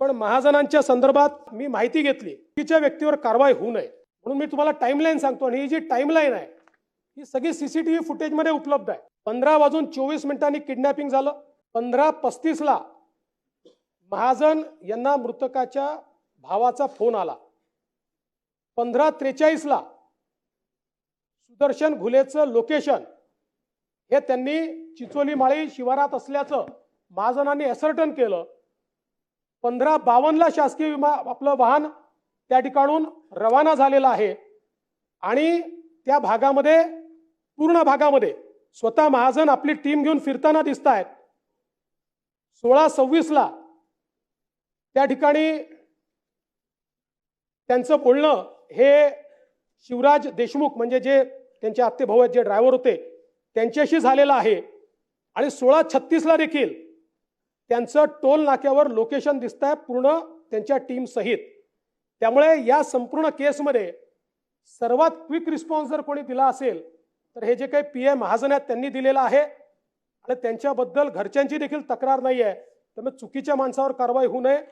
पण महाजनांच्या संदर्भात मी माहिती घेतली. चुकीच्या व्यक्तीवर कारवाई होऊ नये. म्हणून मी तुम्हाला टाईमलाईन सांगतो आणि ही जी टाईमलाईन आहे ही सगळी सीसीटीव्ही फुटेजमध्ये उपलब्ध आहे. पंधरा वाजून चोवीस मिनिटांनी किडनॅपिंग झालं. पंधरा पस्तीसला महाजन यांना मृतकाच्या भावाचा फोन आला. पंधरा त्रेचाळीसला सुदर्शन घुलेचं लोकेशन हे त्यांनी चिचोली माळी शिवारात असल्याचं महाजनांनी असर्टन केलं. पंधरा बावन्नला शासकीय विमा आपलं वाहन त्या ठिकाणून रवाना झालेलं आहे. आणि त्या भागामध्ये पूर्ण भागामध्ये स्वतः महाजन आपली टीम घेऊन फिरताना दिसत आहेत सोळा सव्वीसला त्या ठिकाणी त्यांचं बोलणं हे शिवराज देशमुख म्हणजे जे त्यांचे आत्तेभाऊ आहेत जे ड्रायव्हर होते त्यांच्याशी झालेलं आहे. आणि सोळा छत्तीसला देखील त्यांचं टोल नाक्यावर लोकेशन दिसत आहे पूर्ण त्यांच्या टीम सहित. त्यामुळे या संपूर्ण केसमध्ये सर्वात क्विक रिस्पॉन्स जर कोणी दिला असेल तर हे जे काही पी ए महाजन आहेत त्यांनी दिलेलं आहे आणि त्यांच्याबद्दल घरच्यांची देखील तक्रार नाही आहे त्यामुळे चुकीच्या माणसावर कारवाई होऊ नये.